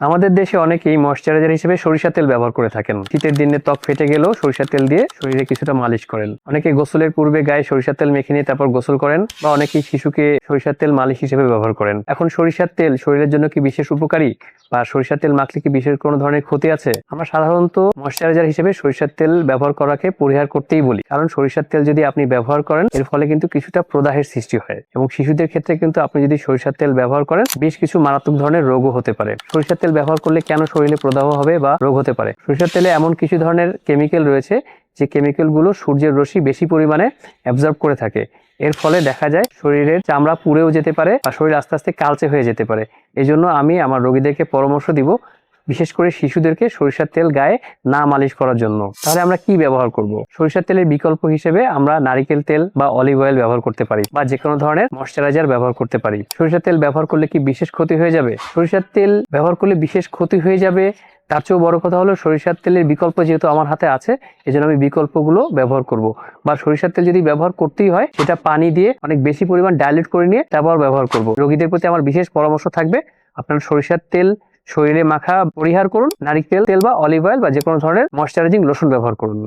আমাদের দেশে অনেকেই ময়শ্চারাইজার হিসেবে সরিষা তেল ব্যবহার করে থাকেন শীতের দিনে ত্বক ফেটে গেলেও সরিষা তেল দিয়ে শরীরে কিছুটা মালিশ করেন অনেকে গোসলের পূর্বে গায়ে সরিষা তেল মেখে নিয়ে তারপর গোসল করেন বা অনেকেই শিশুকে সরিষার তেল মালিশ হিসেবে ব্যবহার করেন এখন সরিষার তেল শরীরের জন্য কি বিশেষ উপকারী বা সরিষার তেল মাখলে কি বিশেষ কোনো ধরনের ক্ষতি আছে আমরা সাধারণত ময়শ্চারাইজার হিসেবে সরিষার তেল ব্যবহার করাকে পরিহার করতেই বলি কারণ সরিষার তেল যদি আপনি ব্যবহার করেন এর ফলে কিন্তু কিছুটা প্রদাহের সৃষ্টি হয় এবং শিশুদের ক্ষেত্রে কিন্তু আপনি যদি সরিষার তেল ব্যবহার করেন বেশ কিছু মারাত্মক ধরনের রোগও হতে পারে সরিষার তেল ব্যবহার করলে কেন শরীরে প্রদাহ হবে বা রোগ হতে পারে? সরিষার তেলে এমন কিছু ধরনের কেমিক্যাল রয়েছে, যে কেমিক্যালগুলো সূর্যের রশ্মি বেশি পরিমাণে অ্যাবজর্ব করে থাকে। এর ফলে দেখা যায় শরীরের চামড়া পুড়েও যেতে পারে বা শরীর আস্তে আস্তে কালচে হয়ে যেতে পারে। এই জন্য আমি আমার রোগীদেরকে পরামর্শ দিব বিশেষ করে শিশুদেরকে সরিষার তেল গায়ে না মালিশ করার জন্য। তাহলে আমরা কি ব্যবহার করব? সরিষার তেলের বিকল্প হিসেবে আমরা নারিকেল তেল বা অলিভ অয়েল ব্যবহার করতে পারি বা যে কোনো ধরনের ময়শ্চারাইজার ব্যবহার করতে পারি। সরিষার তেল ব্যবহার করলে কি বিশেষ ক্ষতি হয়ে যাবে? সরিষার তেল ব্যবহার করলে বিশেষ ক্ষতি হয়ে যাবে? তার চেয়েও বড় কথা হলো সরিষার তেলের বিকল্প যেহেতু আমার হাতে আছে এই জন্য আমি বিকল্পগুলো ব্যবহার করব। বা সরিষার তেল যদি ব্যবহার করতেই হয়, সেটা পানি দিয়ে অনেক বেশি পরিমাণ ডাইলুট করে নিয়ে তারপর ব্যবহার করব। রোগীদের প্রতি আমার বিশেষ পরামর্শ থাকবে, আপনার সরিষার তেল শরীরে মাখা পরিহার করুন, নারিকেল তেল বা অলিভ অয়েল বা যে কোনো ধরনের ময়শ্চারাইজিং লোশন ব্যবহার করুন।